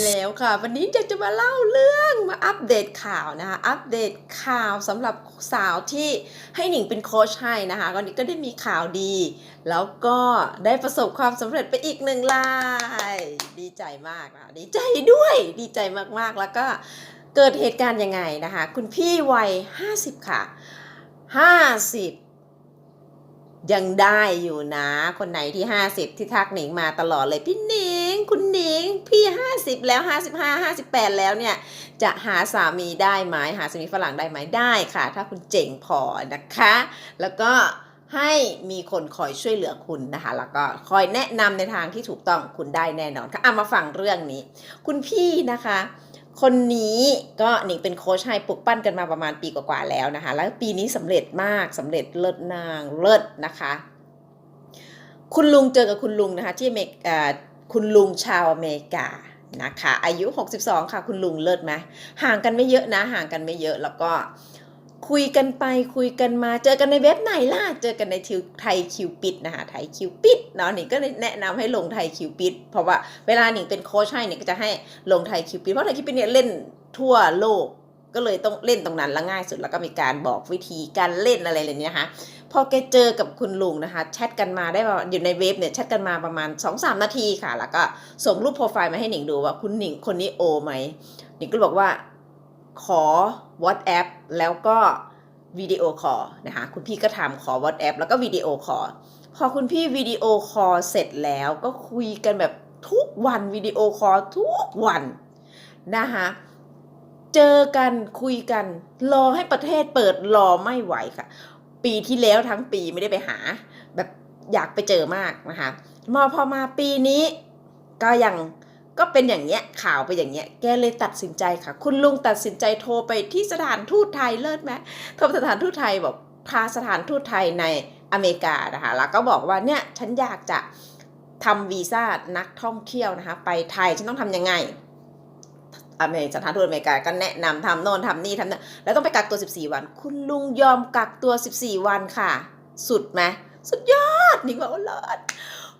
แล้วค่ะ วันนี้อยากจะมาเล่าเรื่องมาอัปเดตข่าวนะคะ อัปเดตข่าวสำหรับสาวที่ให้หนิงเป็นโค้ชให้นะคะวันนี้ก็ได้มีข่าวดี แล้วก็ได้ประสบความสำเร็จไปอีกหนึ่งราย ดีใจมากนะดีใจด้วย ดีใจมากๆแล้วก็เกิดเหตุการณ์ยังไงนะคะ คุณพี่วัย 50 ค่ะ 50ยังได้อยู่นะ คนไหนที่ 50 ที่ทักหนิงมาตลอดเลยพี่หนิง คุณหนิง พี่50แล้ว55 58แล้วเนี่ย จะหาสามีได้ไหมหาสามีฝรั่งได้ไหมได้ค่ะ ถ้าคุณเจ๋งพอนะคะ แล้วก็ให้มีคนคอยช่วยเหลือคุณนะคะ แล้วก็คอยแนะนำในทางที่ถูกต้องคุณได้แน่นอนค่ะเอามาฟังเรื่องนี้ คุณพี่นะคะ คนนี้ก็หนิงเป็นโค้ชให้ปลุกปั้นกันมาประมาณปีกว่าๆแล้วนะคะ แล้วปีนี้สำเร็จมากสำเร็จเลิศนางเลิศนะคะ คุณลุงเจอกับคุณลุงนะคะ ที่เมกอ่า คุณลุงชาวอเมริกานะคะอายุ 62 ค่ะ คุณลุงเลิศไหมห่างกันไม่เยอะนะ ห่างกันไม่เยอะแล้วก็คุยกันไปคุยกันมาเจอกันในเว็บไหนล่ะ เจอกันในทิวไทยคิวปิดนะคะไทยคิวปิดเนาะหนิงก็แนะนำให้ลงไทยคิวปิดเพราะว่าเวลาหนิงเป็นโค้ชให้หนิงก็จะให้ลงไทยคิวปิดเพราะไทยคิวปิดเนี่ยเล่นทั่วโลก ก็เลยต้องเล่นตรงนั้นล้วง่ายสุดแล้วก็มีการบอกวิธีการเล่นอะไรเลยเนี่ยนะคะพอแกเจอกับคุณลุงนะคะแชทกันมาได้ประมาณอยู่ในเว็บเนี่ยแชทกันมาประมาณ 2-3 นาทีค่ะ แล้วก็ส่งรูปโปรไฟล์มาให้หนิงดูว่าคุณหนิงคนนี้โอไหมหนิงก็บอกว่าขอ WhatsApp แล้วก็วิดีโอคอลนะคะคุณพี่ก็ทำขอ WhatsApp แล้วก็วิดีโอคอลพอคุณพี่วิดีโอคอลเสร็จแล้วก็คุยกันแบบทุกวันวิดีโอคอลทุกวันนะคะ เจอกันคุยกัน รอให้ประเทศเปิดรอไม่ไหวค่ะ ปีที่แล้วทั้งปีไม่ได้ไปหา แบบอยากไปเจอมากนะคะมาพอมาปีนี้ก็ยังก็เป็นอย่างเงี้ยข่าวไปอย่างเงี้ยแกเลยตัดสินใจค่ะ คุณลุงตัดสินใจโทรไปที่สถานทูตไทยเลิศไหมโทรสถานทูตไทยบอกพาสถานทูตไทยในอเมริกานะคะแล้วก็บอกว่าเนี่ยฉันอยากจะทำวีซ่านักท่องเที่ยวนะคะ ไปไทยฉันต้องทำยังไง อเมริกาสถานทูตอเมริกาก็แนะนำทำโน่นทำนี่ทำนั่นแล้วต้องไปกักตัว 14 วัน คุณลุงยอมกักตัว 14 วันค่ะ สุดไหมสุดยอดนิงว่าเลิศ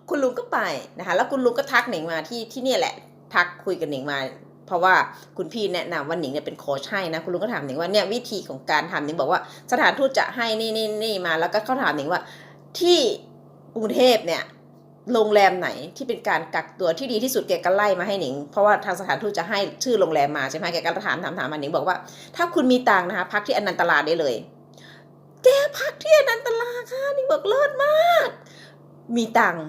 คุณลุงก็ไปนะคะแล้วคุณลุงก็ทักหนิงมาที่ที่เนี่ยแหละทักคุยกับหนิงมา เพราะว่าคุณพี่แนะนำว่าหนิงเนี่ยเป็นโค้ชให้นะคุณลุงก็ถามหนิงว่าเนี่ยวิธีของการทำหนิงบอกว่าสถานทูตจะให้นี่นี่นี่มาแล้วก็เขาถามหนิงว่าที่กรุงเทพเนี่ย โรงแรมไหนที่เป็นการกักตัวที่ดีที่สุดแกก็ไล่มาให้หนิง เพราะว่าทางสถานทูตจะให้ชื่อโรงแรมมาใช่ไหมแกก็ถามถามถามมาหนิงบอกว่า ถ้าคุณมีตังค์นะคะพักที่อนันตลาได้เลย แกพักที่อนันตลาค่ะหนิงบอกเลิศมาก มีตังค์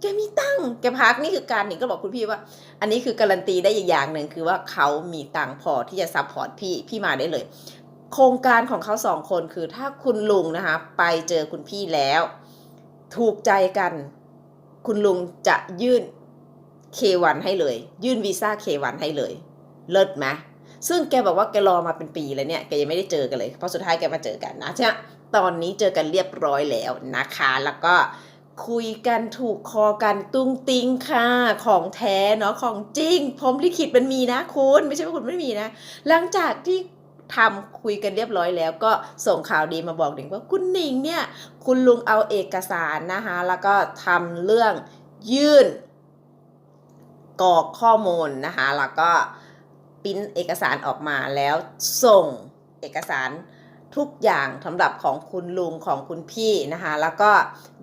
แกมีตังค์แกพักนี่คือการหนิงก็บอกคุณพี่ว่า อันนี้คือการันตีได้อีกอย่างหนึ่งคือว่าเขามีตังค์พอที่จะซัพพอร์ตพี่พี่มาได้เลย โครงการของเขาสองคนคือถ้าคุณลุงนะคะไปเจอคุณพี่แล้ว ถูกใจกัน คุณลุงจะยื่น K1 ให้เลย ยื่นวีซ่า K1 ให้เลย เลิศไหมซึ่งแกบอกว่าแกรอมาเป็นปีแล้วเนี่ย แกยังไม่ได้เจอกันเลย เพราะสุดท้ายแกมาเจอกันนะใช่ตอนนี้เจอกันเรียบร้อยแล้วนะคะ แล้วก็คุยกันถูกคอกันตุ้งติ้งค่ะ ของแท้เนาะของจริงพรหมลิขิตมันมีนะคุณ ไม่ใช่ว่าคุณไม่มีนะ หลังจากที่ ทำคุยกันเรียบร้อยแล้ว ก็ส่งข่าวดีมาบอกหนิงว่าคุณหนิงเนี่ยคุณลุงเอาเอกสารนะคะแล้วก็ทำเรื่องยื่นกรอกข้อมูลนะคะแล้วก็ปริ้นเอกสารออกมาแล้วส่งเอกสารทุกอย่างสำหรับของคุณลุงของคุณพี่นะคะแล้วก็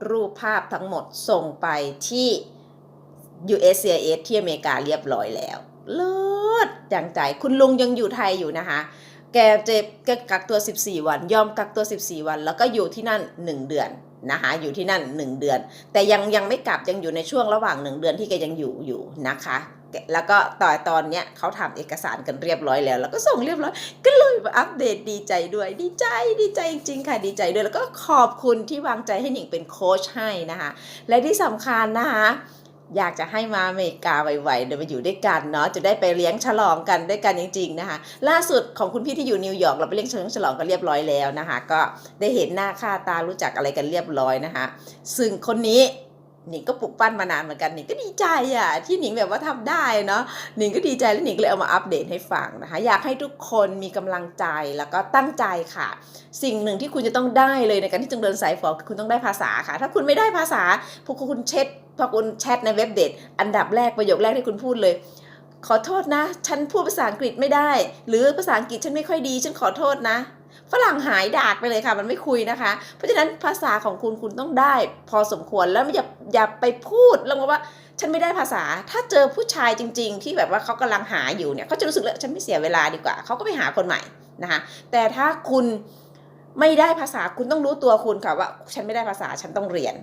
รูปภาพทั้งหมดส่งไปที่ USCIS ที่อเมริกาเรียบร้อยแล้วเลิศจังใจ คุณลุงยังอยู่ไทยอยู่นะคะ แกเจ็บแกกักตัว 14 วัน ยอมกักตัว 14 วัน แล้วก็อยู่ที่นั่น 1 เดือนนะคะอยู่ที่นั่น 1 เดือน แต่ยังยังไม่กลับยังอยู่ในช่วงระหว่าง 1 เดือนที่แกยังอยู่อยู่นะคะแล้วก็ต่อตอนเนี้ยเขาทำเอกสารกันเรียบร้อยแล้ว แล้วก็ส่งเรียบร้อย ก็เลยอัปเดตดีใจด้วย ดีใจดีใจจริงๆค่ะดีใจด้วย แล้วก็ขอบคุณที่วางใจให้หนิงเป็นโค้ชให้นะคะ และที่สำคัญนะคะ อยากจะให้มาอเมริกาไวๆเดี๋ยวมาอยู่ด้วยกันเนาะจะได้ไปเลี้ยงฉลองกันด้วยกันจริงๆนะคะล่าสุดของคุณพี่ที่อยู่นิวยอร์กเราไปเลี้ยงเฉลิมฉลองกันเรียบร้อยแล้วนะคะ ก็ได้เห็นหน้าค่าตารู้จักอะไรกันเรียบร้อยนะคะ ซึ่งคนนี้หนิงก็ปลุกปั้นมานานเหมือนกันหนิงก็ดีใจอะที่หนิงแบบว่าทำได้เนาะหนิงก็ดีใจแล้วหนิงก็เลยเอามาอัปเดตให้ฟังนะคะ อยากให้ทุกคนมีกำลังใจแล้วก็ตั้งใจค่ะ สิ่งหนึ่งที่คุณจะต้องได้เลยในการที่จะเดินสายฝอคือคุณต้องได้ภาษาค่ะ ถ้าคุณไม่ได้ภาษาพวกคุณเช็ด พอคุณแชทในเว็บเด็ดอันดับแรกประโยคแรกที่คุณพูดเลย ขอโทษนะ ฉันพูดภาษาอังกฤษไม่ได้ หรือภาษาอังกฤษฉันไม่ค่อยดีฉันขอโทษนะฝรั่งหายดากไปเลยค่ะ มันไม่คุยนะคะ เพราะฉะนั้นภาษาของคุณคุณต้องได้ พอสมควรแล้วอย่าอย่าไปพูดแล้วว่า ฉันไม่ได้ภาษา ถ้าเจอผู้ชายจริง ๆ ที่แบบว่าเขากำลังหาอยู่เนี่ยเขาจะรู้สึกเลยฉันไม่เสียเวลาดีกว่าเขาก็ไปหาคนใหม่นะคะ แต่ถ้าคุณไม่ได้ภาษาคุณต้องรู้ตัวคุณค่ะว่า ฉันไม่ได้ภาษาฉันต้องเรียน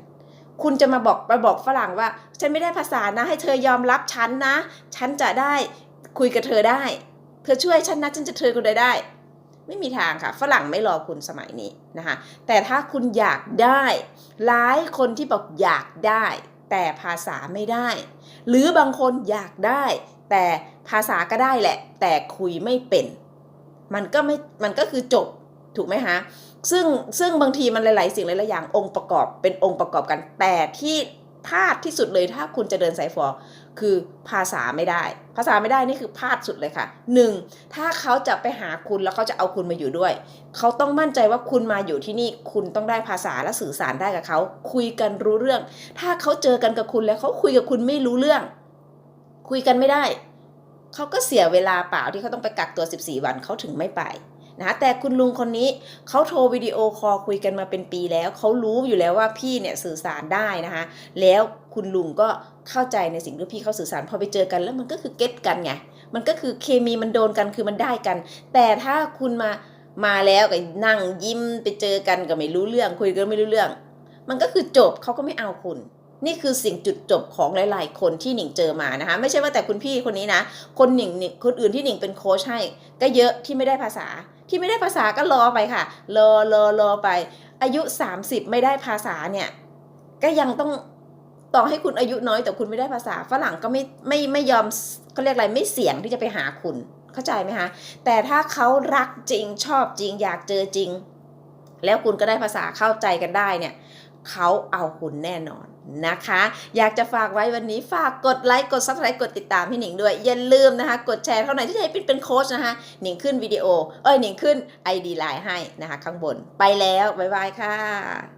คุณจะมาบอกมาบอกฝรั่งว่า ฉันไม่ได้ภาษานะ ให้เธอยอมรับฉันนะ ฉันจะได้คุยกับเธอได้ เธอช่วยฉันนะฉันจะเธอคนใดได้ ไม่มีทางค่ะ ฝรั่งไม่รอคุณสมัยนี้นะคะแต่ถ้าคุณอยากได้หลายคนที่บอกอยากได้ แต่ภาษาไม่ได้ หรือบางคนอยากได้ แต่ภาษาก็ได้แหละ แต่คุยไม่เป็น มันก็ไม่มันก็คือจบ ถูกไหมคะซึ่งซึ่งบางทีมันหลาย ๆ สิ่งหลายๆอย่างองค์ประกอบเป็นองค์ประกอบกัน แต่ที่พลาดที่สุดเลยถ้าคุณจะเดินสายฟอคือภาษาไม่ได้ ภาษาไม่ได้นี่คือพลาดสุดเลยค่ะหนึ่งถ้าเขาจะไปหาคุณแล้วเขาจะเอาคุณมาอยู่ด้วย เขาต้องมั่นใจว่าคุณมาอยู่ที่นี่ คุณต้องได้ภาษาและสื่อสารได้กับเขา คุยกันรู้เรื่อง ถ้าเขาเจอกันกับคุณแล้วเขาคุยกับคุณไม่รู้เรื่อง คุยกันไม่ได้ เขาก็เสียเวลาเปล่าที่เขาต้องไปกักตัว 14 วันเขาถึงไม่ไป นะคะแต่คุณลุงคนนี้เขาโทรวิดีโอคอลคุยกันมาเป็นปีแล้วเขารู้อยู่แล้วว่าพี่เนี่ยสื่อสารได้นะคะแล้วคุณลุงก็เข้าใจในสิ่งที่พี่เขาสื่อสารพอไปเจอกันแล้วมันก็คือเก็ตกันไงมันก็คือเคมีมันโดนกันคือมันได้กัน แต่ถ้าคุณมามาแล้วก็นั่งยิ้มไปเจอกันก็ไม่รู้เรื่องคุยกันไม่รู้เรื่อง มันก็คือจบเขาก็ไม่เอาคุณ นี่คือสิ่งจุดจบของหลาย ๆ คนที่หนิงเจอมานะคะ ไม่ใช่ว่าแต่คุณพี่คนนี้นะ คนหนิงคนอื่นที่หนิงเป็นโค้ชให้ ก็เยอะที่ไม่ได้ภาษา ที่ไม่ได้ภาษาก็รอไปค่ะ รอรอรอไป อายุ 30 ไม่ได้ภาษาเนี่ย ก็ยังต้องต่อให้คุณอายุน้อยแต่คุณไม่ได้ภาษาฝรั่งก็ไม่ไม่ไม่ยอมเขาเรียกอะไรไม่เสี่ยงที่จะไปหาคุณเข้าใจไหมคะแต่ถ้าเขารักจริงชอบจริงอยากเจอจริง แล้วคุณก็ได้ภาษาเข้าใจกันได้เนี่ย เขาเอาคุณแน่นอนนะคะ อยากจะฝากไว้วันนี้ฝากกดไลค์กดซับสไครต์กดติดตามพี่หนิงด้วย อย่าลืมนะคะ กดแชร์เท่าไหร่ที่ให้เป็นเป็นโค้ชนะคะหนิงขึ้นวิดีโอ เอ้ยหนิงขึ้น ID ไลน์ให้นะคะ ข้างบนไปแล้ว บ๊ายบายค่ะ